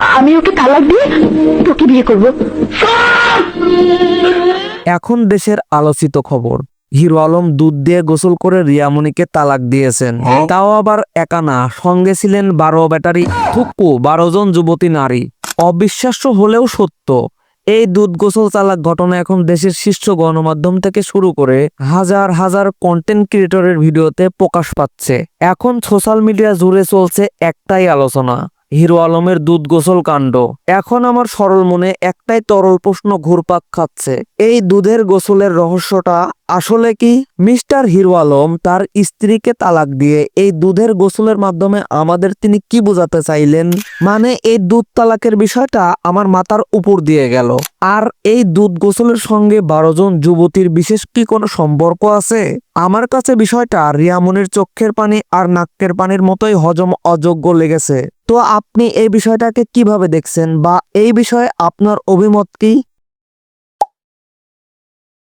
আমি ওকে তালাক দিয়ে তোকে বিয়ে করব। এখন দেশের আলোচিত খবর। হিরো আলম দুধ দিয়ে গোসল করে রিয়ামণিকে তালাক দিয়েছেন। তাও আবার একা না সঙ্গে ছিলেন বারো ব্যাটারি থুক্কু বারো জন যুবতী নারী। অবিশ্বাস্য হলেও সত্য এই দুধ গোসল চালাক ঘটনা এখন দেশের শীর্ষ গণমাধ্যম থেকে শুরু করে হাজার হাজার কন্টেন্ট ক্রিয়েটরের ভিডিওতে প্রকাশ পাচ্ছে। এখন সোশ্যাল মিডিয়া জুড়ে চলছে একটাই আলোচনা হিরো আলমের দুধ গোসল কাণ্ড। এখন আমার সরল মনে একটাই তরল প্রশ্ন ঘুরপাক খাচ্ছে। এই দুধের গোসলের রহস্যটা আসলে কি? মিস্টার হিরো আলম তার স্ত্রীকে তালাক দিয়ে এই দুধের গোসলের মাধ্যমে আমাদের তিনি কি বোঝাতে চাইলেন? মানে এই দুধ তালাকের বিষয়টা আমার মাথার উপর দিয়ে গেল। আর এই দুধ গোসলের সঙ্গে বারো জন যুবতীর বিশেষ কি কোনো সম্পর্ক আছে? আমার কাছে বিষয়টা রিয়ামনির চোখের পানি আর নাকের পানির মতোই হজম অযোগ্য লেগেছে। তো আপনি এই বিষয়টাকে কীভাবে দেখছেন বা এই বিষয়ে আপনার অভিমত কি?